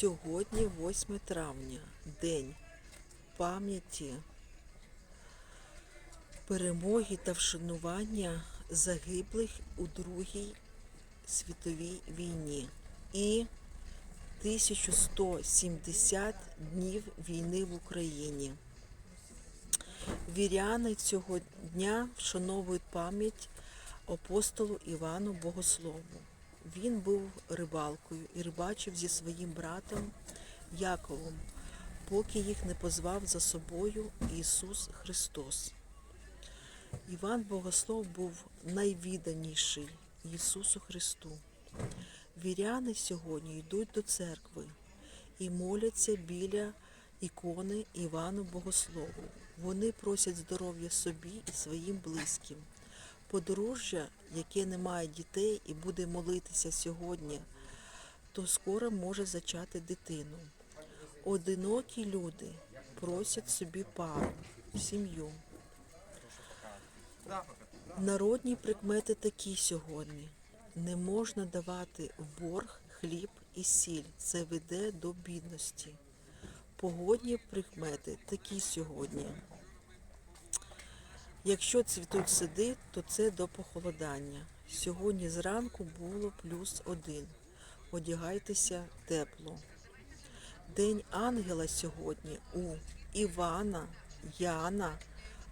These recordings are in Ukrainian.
Сьогодні 8 травня, День пам'яті, перемоги та вшанування загиблих у Другій світовій війні і 1170 днів війни в Україні. Віряни цього дня вшановують пам'ять апостолу Івану Богослову. Він був рибалкою і рибачив зі своїм братом Яковом, поки їх не позвав за собою Ісус Христос. Іван Богослов був найвіданіший Ісусу Христу. Віряни сьогодні йдуть до церкви і моляться біля ікони Івану Богослову. Вони просять здоров'я собі і своїм близьким. Подружжя, яке не має дітей і буде молитися сьогодні, то скоро може зачати дитину. Одинокі люди просять собі пару, сім'ю. Народні прикмети такі сьогодні. Не можна давати борг хліб і сіль. Це веде до бідності. Погодні прикмети такі сьогодні. Якщо цвітуть сади, то це до похолодання. Сьогодні зранку було плюс один. Одягайтеся тепло. День ангела сьогодні у Івана, Яна,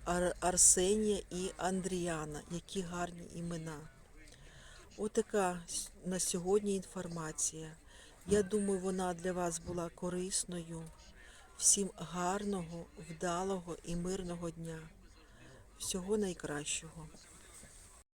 Ар- Арсенія і Андріана. Які гарні імена. Отака на сьогодні інформація. Я думаю, вона для вас була корисною. Всім гарного, вдалого і мирного дня. Всього найкращого.